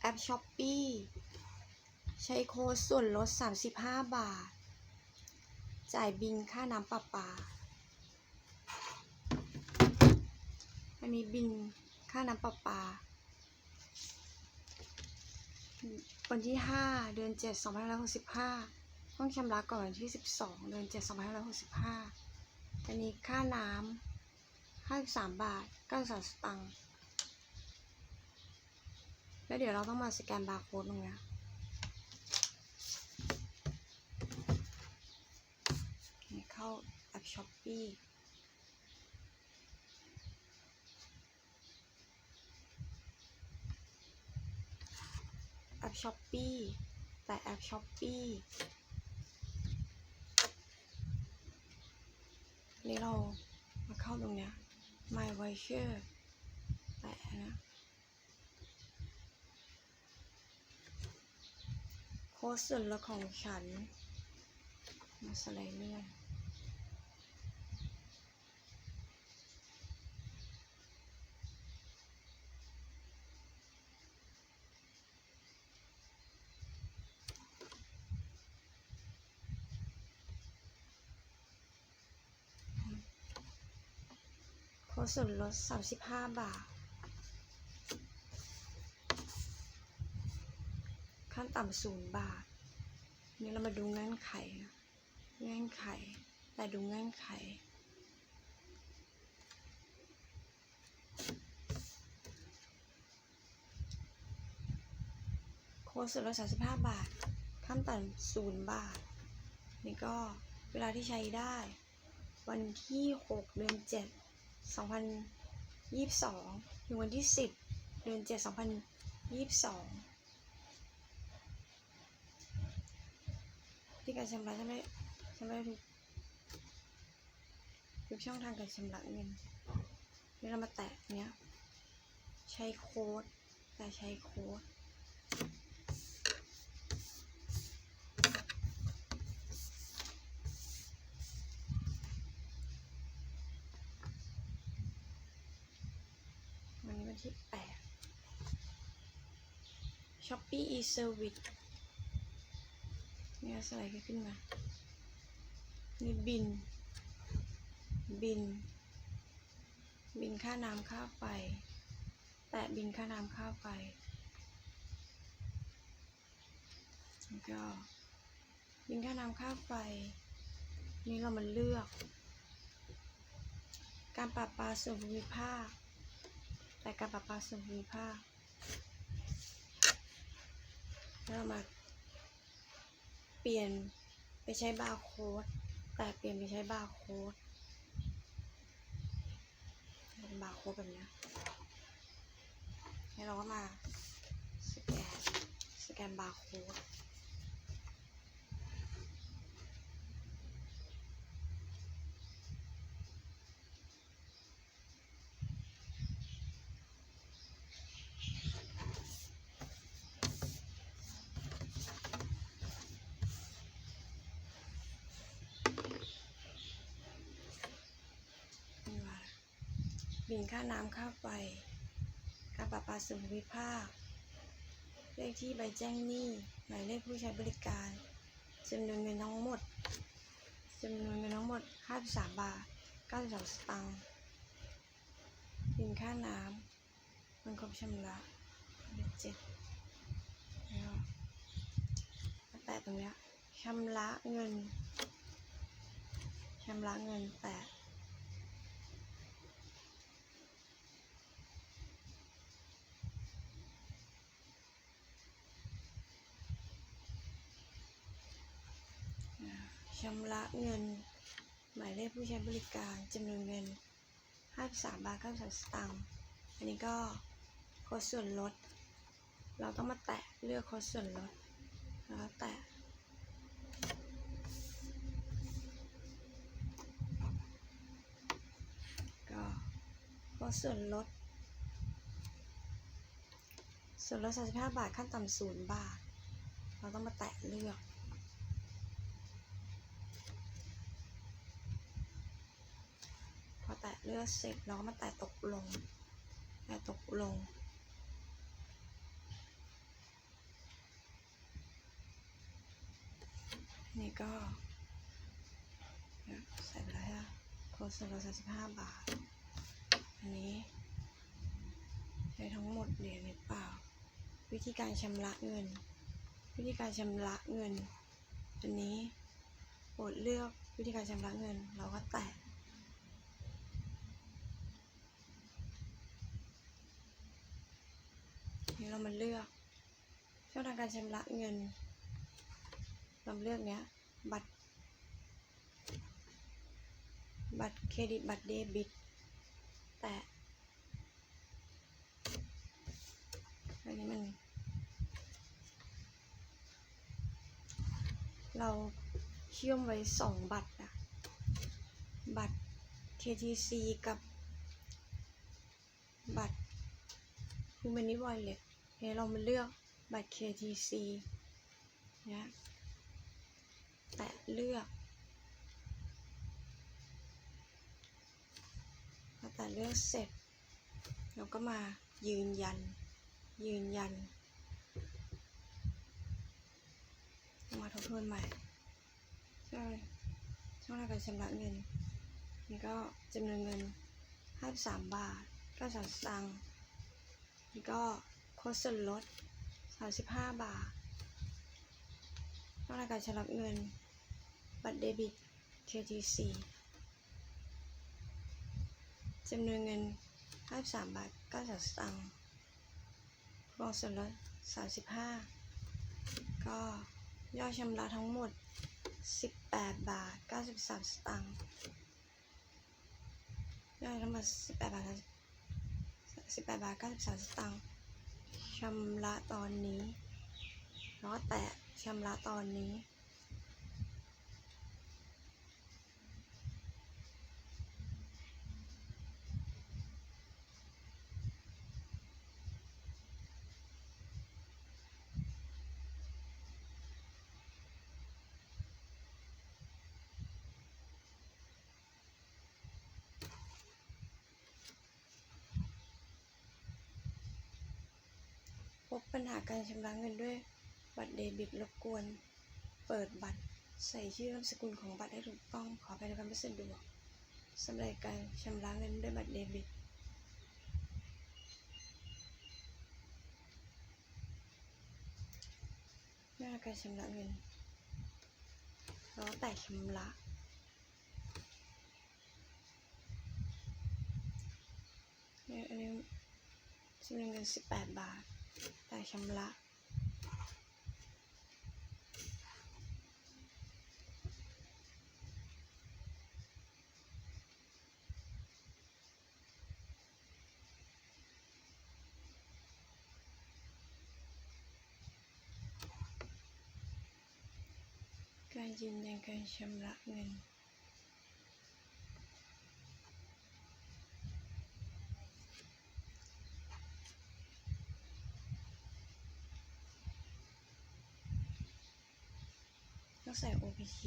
แอปช้อปปี้ใช้โค้ดส่วนลด 35 บาท จ่ายบินค่าน้ำประปา อันนี้บินค่าน้ำประปา วันที่ 5 เดือน 7 2565 ต้องชำระก่อนวันที่ 12 เดือน 7 2565 อันนี้ค่าน้ำ53 บาท 93 สตางค์ แล้วเดี๋ยวเราต้องมาสแกนบาร์โค้ดตรงนี้เข้าแอปช้อปปี้แอปช้อปปี้แต่แอปช้อปปี้นี่เรามาเข้าตรงเนี้ย My Voucher แตะนะ โค้ดส่วนลดของฉัน มาสไลด์เลื่อนโค้ดส่วนลด35บาท ขั้นต่ำศูนย์บาท นี่เรามาดูเงื่อนไขนะเงื่อนไขแต่ดูเงื่อนไข โค้ดส่วนลด35บาท ขั้นต่ำศูนย์บาท นี่ก็เวลาที่ใช้ได้ วันที่ 6 เดือน 7 2022 ถึงวันที่ 10 เดือน 7 2022 ที่การชำระชำระชำระทุกทุกช่องทางการชำระเงินนี่เรามาแตะเนี้ย ใช้โค้ดแต่ใช้โค้ดวันนี้วันที่แปด Shopee e-service เนี่ยสไลด์ขึ้นมา นี่บิน บิน บินค่าน้ำค่าไฟ แตะบินค่าน้ำค่าไฟแล้วก็บินค่าน้ำค่าไฟ นี่เรามาเลือก การปรับปลาส่วนภูมิภาค แต่การปรับปลาส่วนภูมิภาคแล้วเรามา ปลี่ยนไปใช้บาร์โค้ดแต่เปลี่ยนไปใช้บาร์โค้ดเป็นบาร์โค้ดแบบนี้ยแล้วเราก็มาสแกนสแกนบาร์โค้ด นี่ว่า บินค่าน้ำค่าไฟการประปาส่วนภูมิภาค เลขที่ใบแจ้งหนี้หมายเลขผู้ใช้บริการจำนวนเงินทั้งหมดจำนวนเงินทั้งหมด 53 บาท93สตางค์บินค่าน้ำมันครบชำระเป็นเจ็ดแล้วแตะตรงนี้ชำระเงินชำระเงินแตะ ชำระเงิน หมายเลขผู้ใช้บริการจำนวนเงิน 53 บาท 93 สตางค์ อันนี้ก็โค้ดส่วนลด เราต้องมาแตะเลือกโค้ดส่วนลด แล้วแตะก็โค้ดส่วนลด ส่วนลด 35 บาท ขั้นต่ำศูนย์บาท เราต้องมาแตะเลือก อเร็จแล้วก็มาแตะตกลง แตะตกลง นี่ก็ใส่ไปแล้วโคตรส่วนลดสามสิบห้าบาท อันนี้ในทั้งหมดเหรียญหรือเปล่า วิธีการชำระเงิน วิธีการชำระเงิน อันนี้โปรดเลือกวิธีการชำระเงิน เราก็แตะ ช่องทางการชำระเงินเราเลือกเนี้ย บัตร บัตรเครดิตบัตรเดบิต แตะอันนี้มัน เราเชื่อมไว้สองบัตรอะบัตร KTC กับบัตร Humani Wallet เดี๋ยวเรามาเลือก บัตร KTC นะแตะเลือกพอแตะเลือกเสร็จ เราก็มายืนยัน ยืนยัน มาทบทวนใหม่ใช่ช่องทางการชำระเงินนี่ก็จำนวนเงิน 53 บาท9สตางค์นี่ก็โค้ดส่วนลด 35 บาทช่องการชำระเงิน บัตรเดบิต KTC จำนวนเงิน 53 บาท90สตางค์คูปองส่วนลด35 ก็ยอดชำระทั้งหมด 18 บาท 93 สตางค์ยอดทั้งหมด 18 บาท 18 บาท 93 สตางค์ ชำระตอนนี้ร้อแตะชำระตอนนี้ บปัญหาการชำระเงินด้วยบัตรเดบิตรบกวน เปิดบัตรใส่ชื่อนามสกุลของบัตรให้ถูกต้องขอไปในความสะดวกสำหรับการชำระเงินด้วยบัตรเดบิต หน้าการชำระเงินแล้วแต่ชำระเนี่ยอันนี้จำนวนเงิน18บาท แต่ชำระการยืนยันการชำระเงิน ต้องใส่ OPT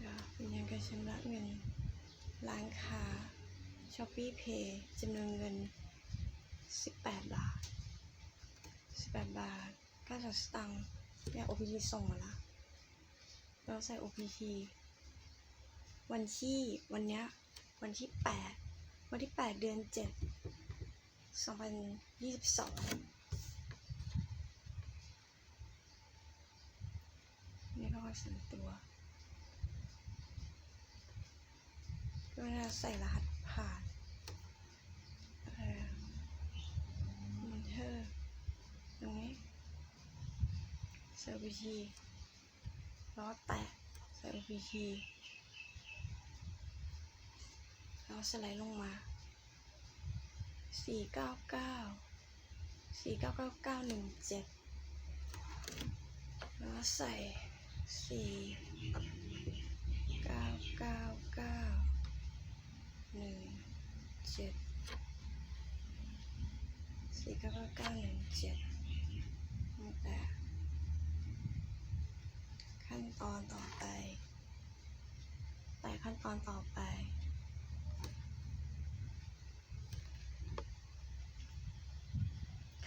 แล้วยืนยันการชำระเงิน ร้านค้า Shopee Pay จำนวนเงิน 18 บาท 18 บาท90สตางค์เนี่ย OPT ส่งมาละเราใส่ OPT วันที่วันเนี้ยวันที่ 8 วันที่ 8 เดือน 7 2022 นี่ก็ส่วนตัว ก็จะใส่รหัสผ่านมอนเทอร์ตรงนี้เซอร์พีทีล้วก็แตะเซอร์พีทีแล้วสไลด์ลงมา สี่เก้าเก้าสี่เก้าเก้าเก้าหนึ่งเจ็ดแล้วใส่สี่เก้าเก้าเก้าหนึ่งเจ็ดสี่เก้าเก้าเก้าหนึ่งเจ็ดตั้งแต่ขั้นตอนต่อไปแต่ขั้นตอนต่อไป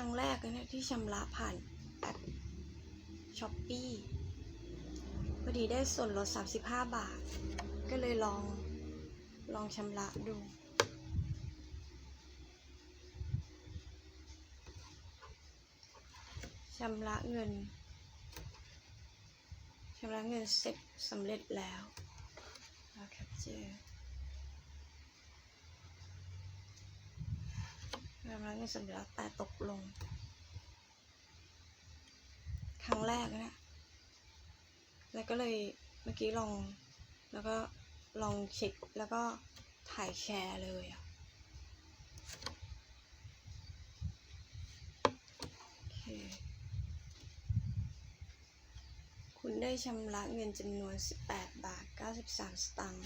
ครั้งแรกเลยเนี่ยที่ชำระผ่านแอปช้อปปี้พอดีได้ส่วนลด 35 บาท ก็เลยลองลองชำระดู ชำระเงิน ชำระเงินเสร็จสำเร็จแล้วเราแคปเจอร์ ชำระเงินสำเร็จแล้วแต่ตกลง ครั้งแรกนะแล้วก็เลยเมื่อกี้ลอง แล้วก็ลองเช็คแล้วก็ถ่ายแชร์เลยอะโอเคคุณได้ชำระเงินจำนวน 18 บาท 93 สตางค์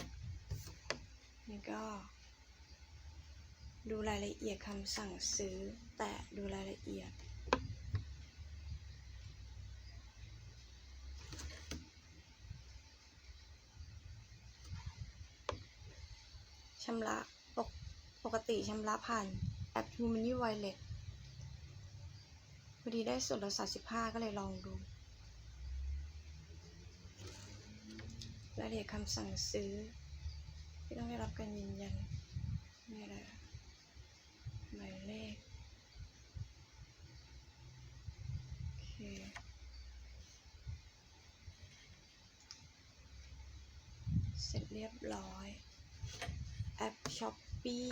นี่ก็ ดูรายละเอียดคำสั่งซื้อ แต่ดูรายละเอียด ชำระปกปกติชำระผ่านแอป True Money Wallet พอดีได้ส่วนลด35 ก็เลยลองดู รายละเอียดคำสั่งซื้อ ที่ต้องได้รับการยืนยันนี่แหละ หมายเลขโอเคเสร็จเรียบร้อย แอปช้อปปี้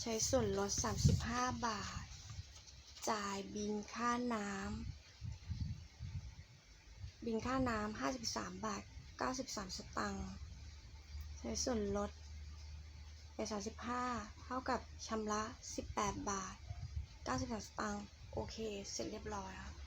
ใช้ส่วนลด 35 บาท จ่ายบินค่าน้ำบินค่าน้ำ53 บาท 93 สตางค์ใช้ส่วนลดไป35 เท่ากับชำระ 18 บาท93สตางค์ โอเค เสร็จเรียบร้อยค่ะ